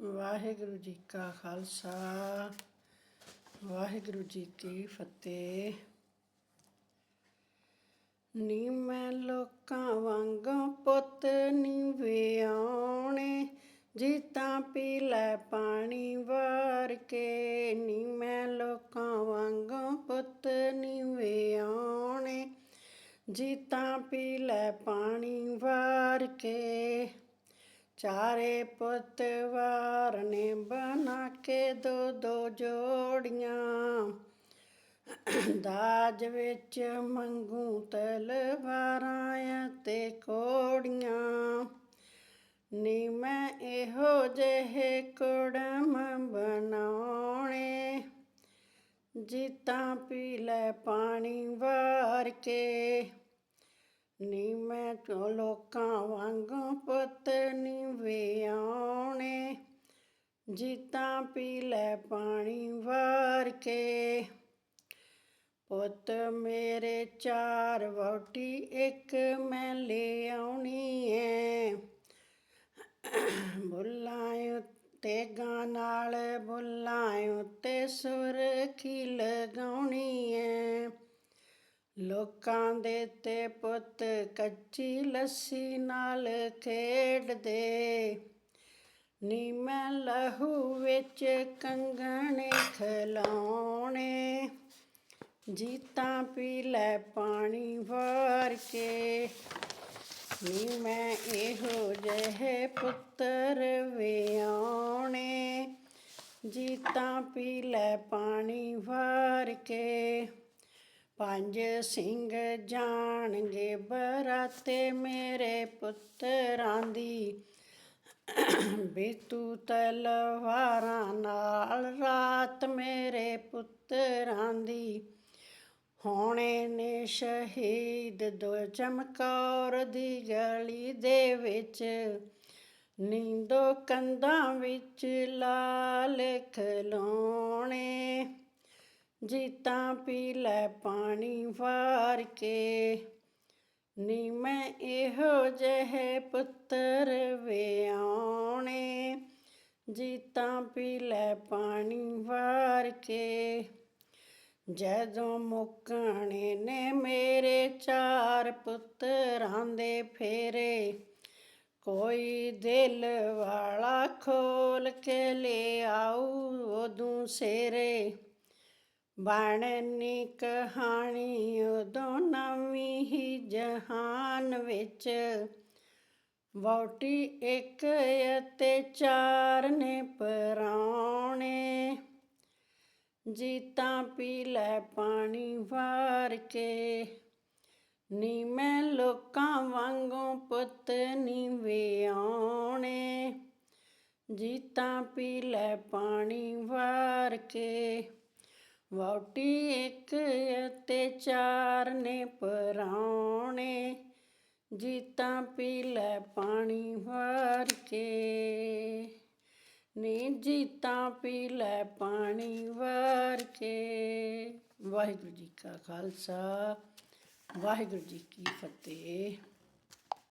ਵਾਹਿਗੁਰੂ ਜੀ ਕਾ ਖਾਲਸਾ, ਵਾਹਿਗੁਰੂ ਜੀ ਕੀ ਫਤਿਹ। ਨੀ ਮੈਂ ਲੋਕਾਂ ਵਾਂਗੂ ਪੁੱਤ ਨੀ ਵਿਆਉਣੇ ਜੀਤਾਂ ਪੀ ਲੈ ਪਾਣੀ ਵਾਰ ਕੇ। ਨੀ ਮੈਂ ਲੋਕਾਂ ਵਾਂਗੂ ਪੁੱਤ ਨੀ ਵਿਆਉਣੇ ਜੀਤਾਂ ਪੀ ਲੈ ਪਾਣੀ ਵਾਰ ਕੇ। ਚਾਰੇ ਪੁੱਤ ਵਾਰ ਨੇ ਬਣਾ ਕੇ ਦੋ ਦੋ ਜੋੜੀਆਂ। ਦਾਜ ਵਿੱਚ ਮੰਗੂ ਤਲਵਾਰਾਂ 'ਤੇ ਕੋੜੀਆਂ। ਨੀ ਮੈਂ ਇਹੋ ਜਿਹੇ ਕੁੜਮ ਬਣਾਉਣੇ, ਜਿੱਤਾਂ ਪੀ ਲੈ ਪਾਣੀ ਵਾਰ ਕੇ। ਨੀ ਮੈਂ ਚੋ ਲੋਕਾਂ ਵਾਂਗੂ ਪੁੱਤ ਨੀ ਵੇ ਵਿਆਉਣੇ ਜੀਤਾਂ ਪੀ ਲੈ ਪਾਣੀ ਵਾਰ ਕੇ। ਪੁੱਤ ਮੇਰੇ ਚਾਰ ਵੋਟੀ ਇੱਕ ਮੈਂ ਲੈ ਆਉਣੀ ਏ। ਬੁੱਲਾਂ ਉੱਤੇ ਗਾਂ ਨਾਲ ਬੁੱਲਾਂ ਉੱਤੇ ਸੁਰਖੀ ਲਗਾਉਣੀ ਏ। ਲੋਕਾਂ ਦੇ ਤੇ ਪੁੱਤ ਕੱਚੀ ਲੱਸੀ ਨਾਲ ਖੇਡਦੇ। ਨੀ ਮੈਂ ਲਹੂ ਵਿੱਚ ਕੰਗਣ ਖਲਾਉਣੇ। ਜੀਤਾਂ ਪੀ ਲੈ ਪਾਣੀ ਵਾਰ ਕੇ। ਨੀ ਮੈਂ ਇਹੋ ਜਿਹੇ ਪੁੱਤਰ ਵਿਆਉਣੇ ਜੀਤਾਂ ਪੀ ਲੈ ਪਾਣੀ ਵਾਰ ਕੇ। ਪੰਜ ਸਿੰਘ ਜਾਣਗੇ ਬਰਾਤੇ ਮੇਰੇ ਪੁੱਤਰਾਂ ਦੀ। ਬੇਤੂ ਤਲਵਾਰਾਂ ਨਾਲ ਰਾਤ ਮੇਰੇ ਪੁੱਤਰਾਂ ਦੀ। ਹੋਣੇ ਨੇ ਸ਼ਹੀਦ ਦੋ ਚਮਕੌਰ ਦੀ ਗਲੀ ਦੇ ਵਿੱਚ। ਨੀਂਦੋ ਕੰਧਾਂ ਵਿੱਚ ਲਾਲ ਖਲੋਣੇ। ਜੀਤਾਂ ਪੀ ਲੈ ਪਾਣੀ ਵਾਰ ਕੇ। ਨੀ ਮੈਂ ਇਹੋ ਜਿਹੇ ਪੁੱਤਰ ਵਿਆਉਣੇ ਜੀਤਾਂ ਪੀ ਲੈ ਪਾਣੀ ਵਾਰ ਕੇ। ਜਦੋਂ ਮੁੱਕਣੇ ਨੇ ਮੇਰੇ ਚਾਰ ਪੁੱਤਰਾਂ ਦੇ ਫੇਰੇ, ਕੋਈ ਦਿਲ ਵਾਲਾ ਖੋਲ ਕੇ ਲੈ ਆਊ ਉਦੋਂ ਸੇਰੇ। ਬਣਨੀ ਕਹਾਣੀ ਉਦੋਂ ਨਵੀਂ ਹੀ ਜਹਾਨ ਵਿੱਚ। ਵੋਟੀ ਇੱਕ ਅਤੇ ਚਾਰ ਨੇ ਪਰਾਉਣੇ। ਜੀਤਾਂ ਪੀ ਲੈ ਪਾਣੀ ਵਾਰ ਕੇ। ਨੀ ਮੈਂ ਲੋਕਾਂ ਵਾਂਗੂ ਪੁੱਤ ਨੀ ਵਿਆਉਣੇ ਜੀਤਾਂ ਪੀ ਲੈ ਪਾਣੀ ਵਾਰ ਕੇ। ਵਹੁਟੀ ਇੱਕ ਅਤੇ ਚਾਰ ਨੇ ਪਰਾਉਣੇ, ਜੀਤਾਂ ਪੀ ਲੈ ਪਾਣੀ ਵਾਰ ਕੇ। ਨੀ ਜੀਤਾਂ ਪੀ ਲੈ ਪਾਣੀ ਵਾਰ ਕੇ। ਵਾਹਿਗੁਰੂ ਜੀ ਕਾ ਖਾਲਸਾ, ਵਾਹਿਗੁਰੂ ਜੀ ਕੀ ਫਤਿਹ।